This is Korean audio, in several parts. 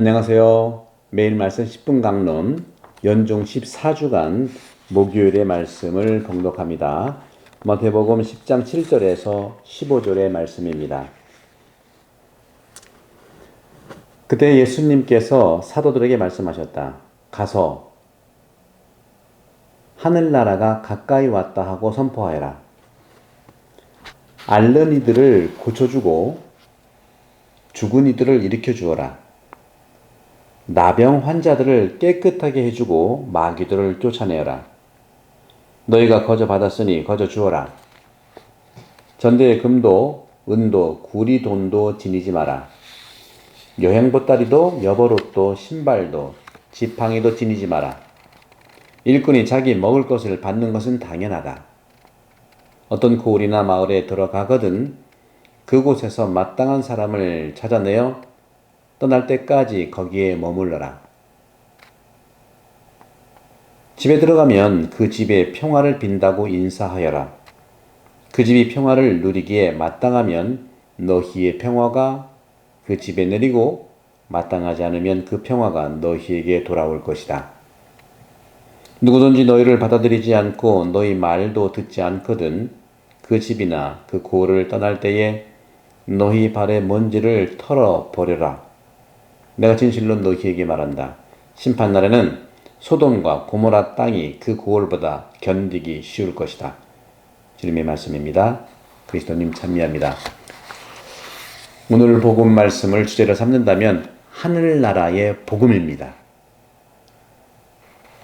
안녕하세요. 매일 말씀 10분 강론 연중 14주간 목요일의 말씀을 봉독합니다. 마태복음 10장 7절에서 15절의 말씀입니다. 그때 예수님께서 사도들에게 말씀하셨다. 가서 하늘나라가 가까이 왔다 하고 선포하여라. 앓는 이들을 고쳐주고 죽은 이들을 일으켜 주어라. 나병 환자들을 깨끗하게 해주고 마귀들을 쫓아내어라. 너희가 거저 받았으니 거저 주어라. 전대의 금도 은도 구리 돈도 지니지 마라. 여행 보따리도 여벌옷도 신발도 지팡이도 지니지 마라. 일꾼이 자기 먹을 것을 받는 것은 당연하다. 어떤 고을이나 마을에 들어가거든 그곳에서 마땅한 사람을 찾아내어 떠날 때까지 거기에 머물러라. 집에 들어가면 그 집에 평화를 빈다고 인사하여라. 그 집이 평화를 누리기에 마땅하면 너희의 평화가 그 집에 내리고 마땅하지 않으면 그 평화가 너희에게 돌아올 것이다. 누구든지 너희를 받아들이지 않고 너희 말도 듣지 않거든 그 집이나 그 고을을 떠날 때에 너희 발의 먼지를 털어 버려라. 내가 진실로 너희에게 말한다. 심판날에는 소돔과 고모라 땅이 그 고을보다 견디기 쉬울 것이다. 주님의 말씀입니다. 그리스도님 참미합니다. 오늘 복음 말씀을 주제로 삼는다면 하늘나라의 복음입니다.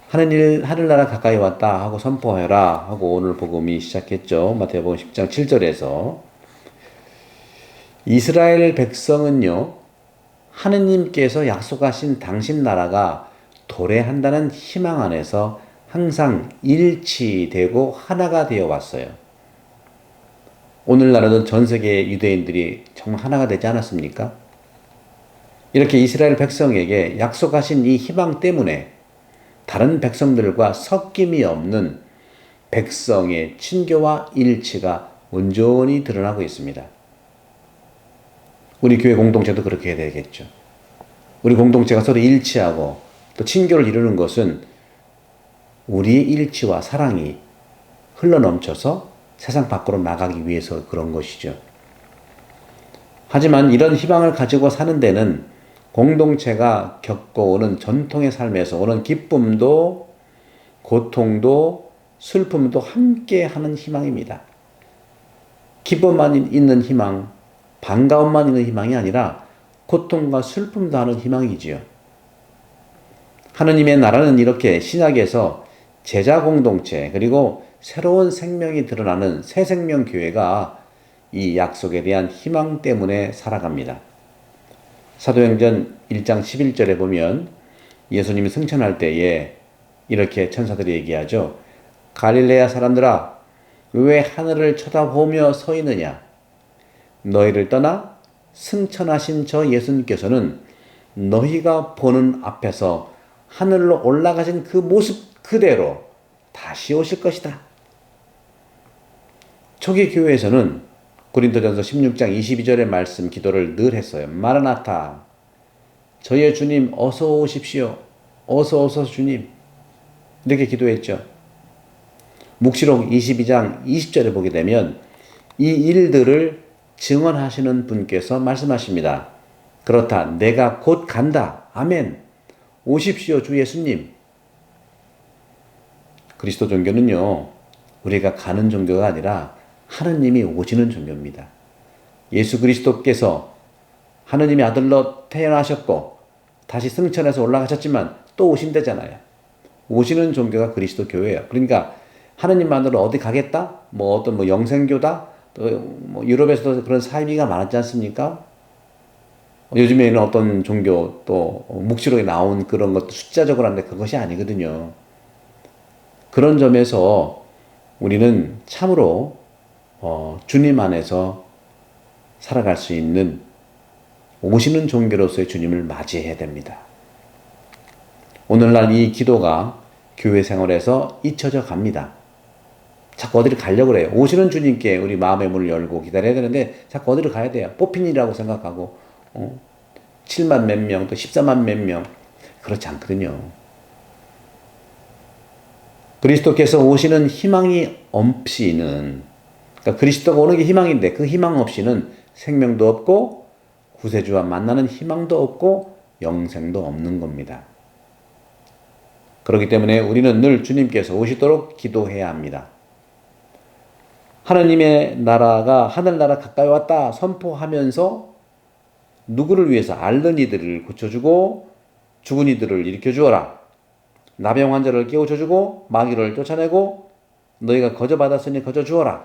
하늘, 하늘나라 가까이 왔다 하고 선포하여라 하고 오늘 복음이 시작했죠. 마태복음 10장 7절에서 이스라엘 백성은요, 하느님께서 약속하신 당신 나라가 도래한다는 희망 안에서 항상 일치되고 하나가 되어 왔어요. 오늘날에도 전 세계 유대인들이 정말 하나가 되지 않았습니까? 이렇게 이스라엘 백성에게 약속하신 이 희망 때문에 다른 백성들과 섞임이 없는 백성의 친교와 일치가 온전히 드러나고 있습니다. 우리 교회 공동체도 그렇게 해야 되겠죠. 우리 공동체가 서로 일치하고 또 친교를 이루는 것은 우리의 일치와 사랑이 흘러넘쳐서 세상 밖으로 나가기 위해서 그런 것이죠. 하지만 이런 희망을 가지고 사는 데는 공동체가 겪어오는 전통의 삶에서 오는 기쁨도 고통도 슬픔도 함께 하는 희망입니다. 기쁨만 있는 희망, 반가움만 있는 희망이 아니라 고통과 슬픔도 하는 희망이지요. 하느님의 나라는 이렇게 신약에서 제자 공동체 그리고 새로운 생명이 드러나는 새 생명 교회가 이 약속에 대한 희망 때문에 살아갑니다. 사도행전 1장 11절에 보면 예수님이 승천할 때에 이렇게 천사들이 얘기하죠. 갈릴레아 사람들아, 왜 하늘을 쳐다보며 서 있느냐? 너희를 떠나 승천하신 저 예수님께서는 너희가 보는 앞에서 하늘로 올라가신 그 모습 그대로 다시 오실 것이다. 초기 교회에서는 고린도전서 16장 22절의 말씀 기도를 늘 했어요. 마라나타. 저의 주님 어서 오십시오. 어서 오서 주님. 이렇게 기도했죠. 묵시록 22장 20절에 보게 되면 이 일들을 증언하시는 분께서 말씀하십니다. 그렇다. 내가 곧 간다. 아멘. 오십시오, 주 예수님. 그리스도 종교는요, 우리가 가는 종교가 아니라 하느님이 오시는 종교입니다. 예수 그리스도께서 하느님의 아들로 태어나셨고, 다시 승천해서 올라가셨지만 또 오신대잖아요. 오시는 종교가 그리스도 교회예요. 그러니까 하느님만으로 어디 가겠다? 뭐 어떤 뭐 영생교다? 또뭐 유럽에서도 그런 사이비가 많았지 않습니까? 요즘에는 어떤 종교 또 묵시록에 나온 그런 것도 숫자적으로 하는데 그것이 아니거든요. 그런 점에서 우리는 참으로 어, 주님 안에서 살아갈 수 있는 오시는 종교로서의 주님을 맞이해야 됩니다. 오늘날 이 기도가 교회 생활에서 잊혀져 갑니다. 자꾸 어디를 가려고 그래요. 오시는 주님께 우리 마음의 문을 열고 기다려야 되는데 자꾸 어디를 가야 돼요. 뽑힌 일이라고 생각하고 어? 7만 몇 명, 또 14만 몇 명. 그렇지 않거든요. 그리스도께서 오시는 희망이 없이는, 그러니까 그리스도가 오는 게 희망인데 그 희망 없이는 생명도 없고 구세주와 만나는 희망도 없고 영생도 없는 겁니다. 그렇기 때문에 우리는 늘 주님께서 오시도록 기도해야 합니다. 하나님의 나라가 하늘나라 가까이 왔다 선포하면서 누구를 위해서 앓는 이들을 고쳐주고 죽은 이들을 일으켜 주어라. 나병 환자를 깨우쳐 주고 마귀를 쫓아내고 너희가 거저 받았으니 거저 주어라.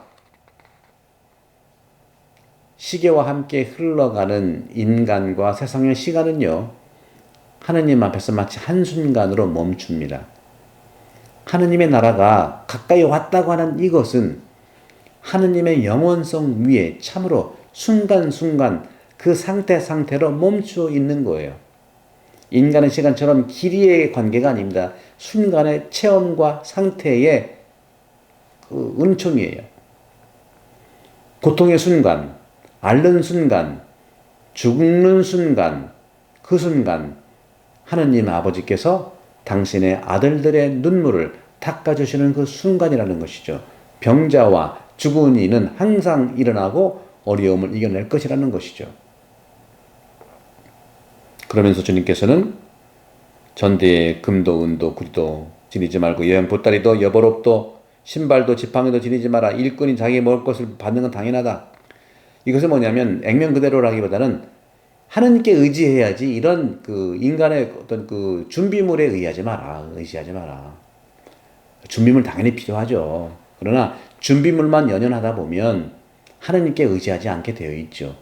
시계와 함께 흘러가는 인간과 세상의 시간은요. 하느님 앞에서 마치 한순간으로 멈춥니다. 하느님의 나라가 가까이 왔다고 하는 이것은 하느님의 영원성 위에 참으로 순간순간 그 상태 상태로 멈추어 있는 거예요. 인간의 시간처럼 길이의 관계가 아닙니다. 순간의 체험과 상태의 그 은총이에요. 고통의 순간, 앓는 순간, 죽는 순간, 그 순간, 하느님 아버지께서 당신의 아들들의 눈물을 닦아주시는 그 순간이라는 것이죠. 병자와 죽은 이는 항상 일어나고 어려움을 이겨낼 것이라는 것이죠. 그러면서 주님께서는 전대에 금도 은도 구리도 지니지 말고 여행 보따리도 여보롭도 신발도 지팡이도 지니지 마라 일꾼이 자기 먹을 것을 받는 건 당연하다. 이것은 뭐냐면 액면 그대로라기보다는 하나님께 의지해야지 이런 그 인간의 어떤 그 준비물에 의하지 마라. 의지하지 마라. 준비물 당연히 필요하죠. 그러나 준비물만 연연하다 보면 하나님께 의지하지 않게 되어 있죠.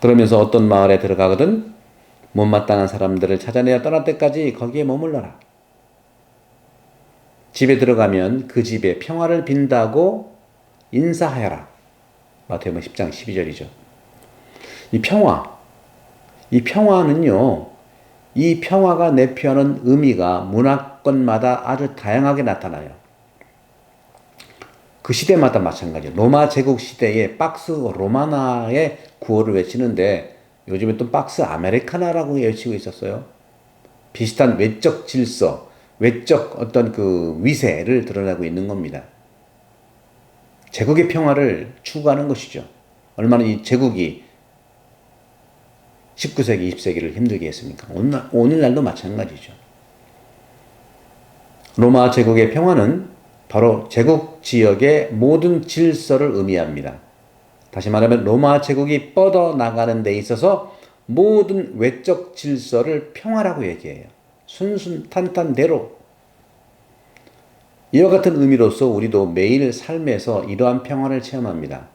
그러면서 어떤 마을에 들어가거든 못마땅한 사람들을 찾아내어 떠날 때까지 거기에 머물러라. 집에 들어가면 그 집에 평화를 빈다고 인사하여라. 마태복음 10장 12절이죠. 이 평화, 이 평화는요, 이 평화가 내표하는 의미가 문화권마다 아주 다양하게 나타나요. 그 시대마다 마찬가지예요. 로마 제국 시대에 박스 로마나의 구호를 외치는데 요즘에 또 박스 아메리카나라고 외치고 있었어요. 비슷한 외적 질서, 외적 어떤 그 위세를 드러내고 있는 겁니다. 제국의 평화를 추구하는 것이죠. 얼마나 이 제국이 19세기, 20세기를 힘들게 했습니까? 오늘날, 오늘날도 마찬가지죠. 로마 제국의 평화는 바로 제국 지역의 모든 질서를 의미합니다. 다시 말하면 로마 제국이 뻗어 나가는 데 있어서 모든 외적 질서를 평화라고 얘기해요. 순순탄탄대로. 이와 같은 의미로서 우리도 매일 삶에서 이러한 평화를 체험합니다.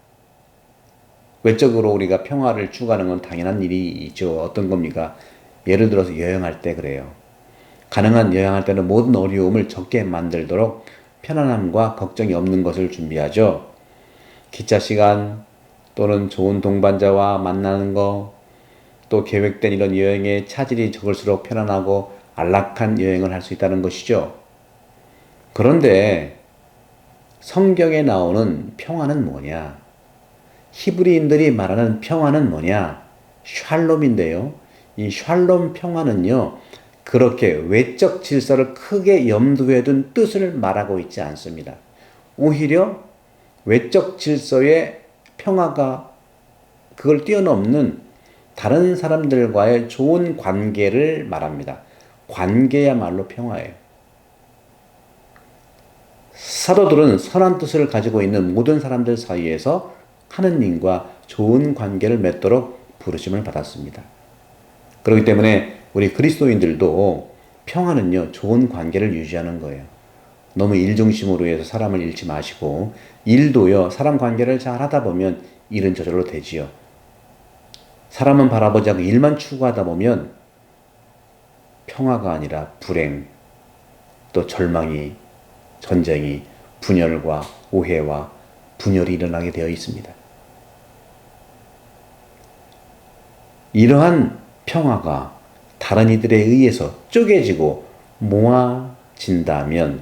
외적으로 우리가 평화를 추구하는 건 당연한 일이죠. 어떤 겁니까? 예를 들어서 여행할 때 그래요. 가능한 여행할 때는 모든 어려움을 적게 만들도록 편안함과 걱정이 없는 것을 준비하죠. 기차 시간 또는 좋은 동반자와 만나는 거, 또 계획된 이런 여행에 차질이 적을수록 편안하고 안락한 여행을 할 수 있다는 것이죠. 그런데 성경에 나오는 평화는 뭐냐? 히브리인들이 말하는 평화는 뭐냐? 샬롬인데요. 이 샬롬 평화는요. 그렇게 외적 질서를 크게 염두에 둔 뜻을 말하고 있지 않습니다. 오히려 외적 질서의 평화가 그걸 뛰어넘는 다른 사람들과의 좋은 관계를 말합니다. 관계야말로 평화예요. 사도들은 선한 뜻을 가지고 있는 모든 사람들 사이에서 하느님과 좋은 관계를 맺도록 부르심을 받았습니다. 그렇기 때문에 우리 그리스도인들도 평화는요, 좋은 관계를 유지하는 거예요. 너무 일 중심으로 해서 사람을 잃지 마시고, 일도요, 사람 관계를 잘 하다 보면 일은 저절로 되지요. 사람은 바라보지 않고 일만 추구하다 보면 평화가 아니라 불행, 또 절망이, 전쟁이, 분열과 오해와 분열이 일어나게 되어 있습니다. 이러한 평화가 다른 이들에 의해서 쪼개지고 모아진다면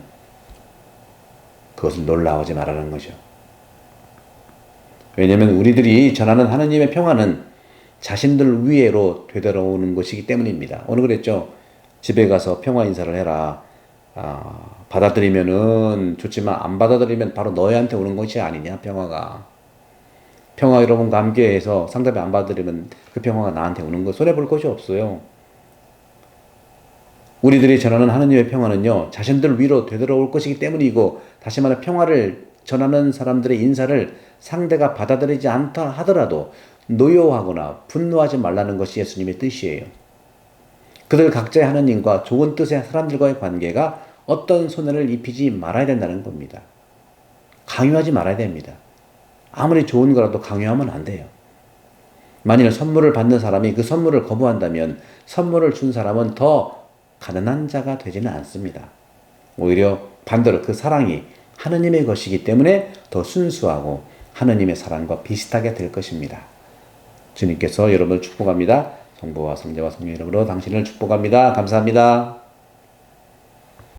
그것을 놀라워하지 말라는 거죠. 왜냐하면 우리들이 전하는 하나님의 평화는 자신들 위에로 되돌아오는 것이기 때문입니다. 오늘 그랬죠. 집에 가서 평화 인사를 해라. 아, 받아들이면은 좋지만 안 받아들이면 바로 너희한테 오는 것이 아니냐 평화가. 평화 여러분과 함께해서 상담이 안 받아들이면 그 평화가 나한테 오는 거 손해 볼 것이 없어요. 우리들이 전하는 하느님의 평화는요, 자신들 위로 되돌아올 것이기 때문이고, 다시 말해 평화를 전하는 사람들의 인사를 상대가 받아들이지 않다 하더라도 노여워하거나 분노하지 말라는 것이 예수님의 뜻이에요. 그들 각자의 하느님과 좋은 뜻의 사람들과의 관계가 어떤 손해를 입히지 말아야 된다는 겁니다. 강요하지 말아야 됩니다. 아무리 좋은 거라도 강요하면 안 돼요. 만일 선물을 받는 사람이 그 선물을 거부한다면 선물을 준 사람은 더 가난한 자가 되지는 않습니다. 오히려 반대로 그 사랑이 하느님의 것이기 때문에 더 순수하고 하느님의 사랑과 비슷하게 될 것입니다. 주님께서 여러분을 축복합니다. 성부와 성자와 성령 이름으로 당신을 축복합니다. 감사합니다.